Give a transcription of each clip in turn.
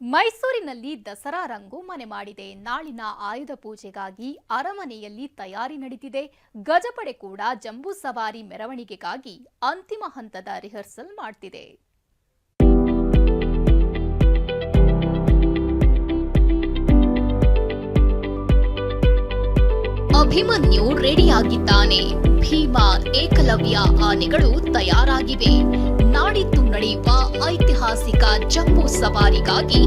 ಮೈಸೂರಿನಲ್ಲಿ ದಸರಾ ರಂಗು ಮನೆ ಮಾಡಿದೆ. ನಾಳಿನ ಆಯುಧ ಪೂಜೆಗಾಗಿ ಅರಮನೆಯಲ್ಲಿ ತಯಾರಿ ನಡೆದಿದೆ ಗಜಪಡೆ ಕೂಡ ಜಂಬೂ ಸವಾರಿ ಮೆರವಣಿಗೆಗಾಗಿ ಅಂತಿಮ ಹಂತದ ರಿಹರ್ಸಲ್ ಮಾಡ್ತಿದೆ. ಅಭಿಮನ್ಯು ರೆಡಿಯಾಗಿದ್ದಾನೆ. ಭೀಮಾ ಏಕಲವ್ಯ ಆನೆಗಳು ತಯಾರಾಗಿವೆ. ಐತಿಹಾಸಿಕ ಜಂಬೂ ಸವಾರಿಗಾಗಿ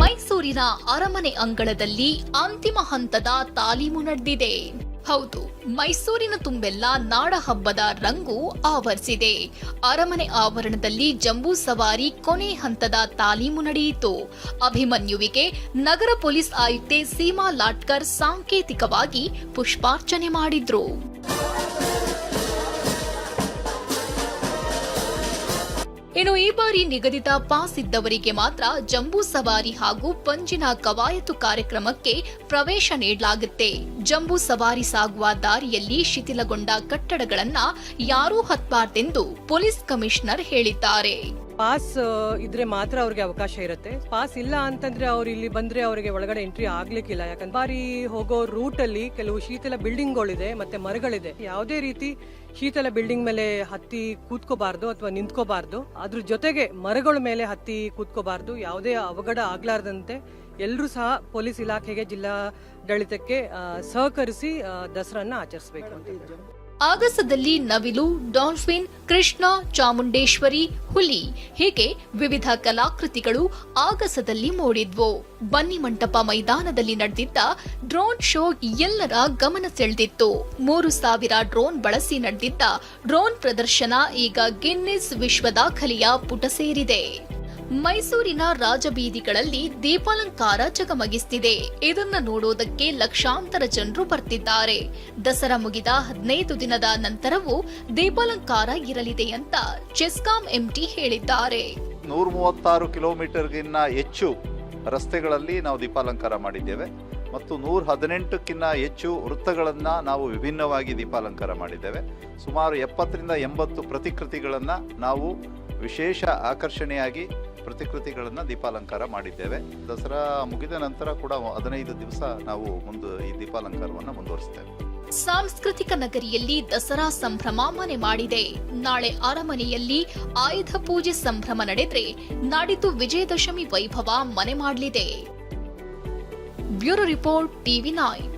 ಮೈಸೂರಿನ ಅರಮನೆ ಅಂಗಳದಲ್ಲಿ ಅಂತಿಮ ಹಂತದ ತಾಲೀಮು ನಡೆದಿದೆ. ಹೌದು, ಮೈಸೂರಿನ ತುಂಬೆಲ್ಲ ನಾಡ ಹಬ್ಬದ ರಂಗು ಆವರಿಸಿದೆ. ಅರಮನೆ ಆವರಣದಲ್ಲಿ ಜಂಬೂ ಸವಾರಿ ಕೊನೆ ಹಂತದ ತಾಲೀಮು ನಡೆಯಿತು. ಅಭಿಮನ್ಯುವಿಗೆ ನಗರ ಪೊಲೀಸ್ ಆಯುಕ್ತೆ ಸೀಮಾ ಲಾಟ್ಕರ್ ಸಾಂಕೇತಿಕವಾಗಿ ಪುಷ್ಪಾರ್ಚನೆ ಮಾಡಿದ್ರು. ಇನ್ನು ಈ ಬಾರಿ ನಿಗದಿತ ಪಾಸ್ ಇದ್ದವರಿಗೆ ಮಾತ್ರ ಜಂಬೂ ಸವಾರಿ ಹಾಗೂ ಪಂಜಿನ ಕವಾಯತು ಕಾರ್ಯಕ್ರಮಕ್ಕೆ ಪ್ರವೇಶ ನೀಡಲಾಗುತ್ತೆ. ಜಂಬೂ ಸವಾರಿ ಸಾಗುವ ದಾರಿಯಲ್ಲಿ ಶಿಥಿಲಗೊಂಡ ಕಟ್ಟಡಗಳನ್ನ ಯಾರೂ ಹತ್ಬಾರ್ದೆಂದು ಪೊಲೀಸ್ ಕಮಿಷನರ್ ಹೇಳಿದ್ದಾರೆ. ಪಾಸ್ ಇದ್ರೆ ಮಾತ್ರ ಅವ್ರಿಗೆ ಅವಕಾಶ ಇರುತ್ತೆ. ಪಾಸ್ ಇಲ್ಲ ಅಂತಂದ್ರೆ ಅವ್ರು ಇಲ್ಲಿ ಬಂದ್ರೆ ಅವರಿಗೆ ಒಳಗಡೆ ಎಂಟ್ರಿ ಆಗ್ಲಿಕ್ಕಿಲ್ಲ. ಯಾಕಂದ್ರೆ ಬಾರಿ ಹೋಗೋ ರೂಟ್ ಅಲ್ಲಿ ಕೆಲವು ಶೀತಲ ಬಿಲ್ಡಿಂಗ್ಗಳಿದೆ ಮತ್ತೆ ಮರಗಳಿದೆ. ಯಾವುದೇ ರೀತಿ ಶೀತಲ ಬಿಲ್ಡಿಂಗ್ ಮೇಲೆ ಹತ್ತಿ ಕೂತ್ಕೋಬಾರ್ದು ಅಥವಾ ನಿಂತ್ಕೋಬಾರ್ದು. ಅದ್ರ ಜೊತೆಗೆ ಮರಗಳ ಮೇಲೆ ಹತ್ತಿ ಕೂತ್ಕೋಬಾರ್ದು. ಯಾವುದೇ ಅವಘಡ ಆಗ್ಲಾರ್ದಂತೆ ಎಲ್ಲರೂ ಸಹ ಪೊಲೀಸ್ ಇಲಾಖೆಗೆ ಜಿಲ್ಲಾಡಳಿತಕ್ಕೆ ಸಹಕರಿಸಿ ದಸರಾನ ದಸರನ್ನ ಆಚರಿಸಬೇಕು ಅಂತ. ಆಗಸದಲ್ಲಿ ನವಿಲು, ಡಾಲ್ಫಿನ್, ಕೃಷ್ಣ, ಚಾಮುಂಡೇಶ್ವರಿ, ಹುಲಿ ಹೀಗೆ ವಿವಿಧ ಕಲಾಕೃತಿಗಳು ಆಗಸದಲ್ಲಿ ಮೂಡಿದ್ವು. ಬನ್ನಿ ಮಂಟಪ ಮೈದಾನದಲ್ಲಿ ನಡೆದಿದ್ದ ಡ್ರೋನ್ ಶೋ ಎಲ್ಲರ ಗಮನ ಸೆಳೆದಿತ್ತು. ಮೂರು ಸಾವಿರ ಡ್ರೋನ್ ಬಳಸಿ ನಡೆದಿದ್ದ ಡ್ರೋನ್ ಪ್ರದರ್ಶನ ಈಗ ಗಿನ್ನಿಸ್ ವಿಶ್ವ ದಾಖಲೆಯ ಪುಟ ಸೇರಿದೆ. ಮೈಸೂರಿನ ರಾಜಬೀದಿಗಳಲ್ಲಿ ದೀಪಾಲಂಕಾರ ಜಗಮಗಿಸ್ತಿದೆ. ಇದನ್ನ ನೋಡೋದಕ್ಕೆ ಲಕ್ಷಾಂತರ ಜನರು ಬರ್ತಿದ್ದಾರೆ. ದಸರಾ ಮುಗಿದ ಹದಿನೈದು ದಿನದ ನಂತರವೂ ದೀಪಾಲಂಕಾರ ಇರಲಿದೆ ಅಂತ ಚೆಸ್ಕಾಂ ಎಂಟಿ ಹೇಳಿದ್ದಾರೆ. ನೂರ ಮೂವತ್ತಾರು ಕಿಲೋಮೀಟರ್ಗಿನ್ನ ಹೆಚ್ಚು ರಸ್ತೆಗಳಲ್ಲಿ ನಾವು ದೀಪಾಲಂಕಾರ ಮಾಡಿದ್ದೇವೆ. ಮತ್ತು ನೂರ ಹದಿನೆಂಟಕ್ಕಿಂತ ಹೆಚ್ಚು ವೃತ್ತಗಳನ್ನು ನಾವು ವಿಭಿನ್ನವಾಗಿ ದೀಪಾಲಂಕಾರ ಮಾಡಿದ್ದೇವೆ. ಸುಮಾರು ಎಪ್ಪತ್ತರಿಂದ ಎಂಬತ್ತು ಪ್ರತಿಕೃತಿಗಳನ್ನು ನಾವು ವಿಶೇಷ ಆಕರ್ಷಣೆಯಾಗಿ ಪ್ರತಿಕೃತಿಗಳನ್ನು ದೀಪಾಲಂಕಾರ ಮಾಡಿದ್ದೇವೆ. ದಸರಾ ಮುಗಿದ ನಂತರ ಕೂಡ ಹದಿನೈದು ದಿವಸ ನಾವು ಮುಂದೆ ಈ ದೀಪಾಲಂಕಾರವನ್ನು ಮುಂದುವರಿಸ್ತೇವೆ. ಸಾಂಸ್ಕೃತಿಕ ನಗರಿಯಲ್ಲಿ ದಸರಾ ಸಂಭ್ರಮ ಮನೆ ಮಾಡಿದೆ. ನಾಳೆ ಅರಮನೆಯಲ್ಲಿ ಆಯುಧ ಪೂಜೆ ಸಂಭ್ರಮ ನಡೆದ್ರೆ ನಾಡಿದ್ದು ವಿಜಯದಶಮಿ ವೈಭವ ಮನೆ ಮಾಡಲಿದೆ. Bureau report TV nine.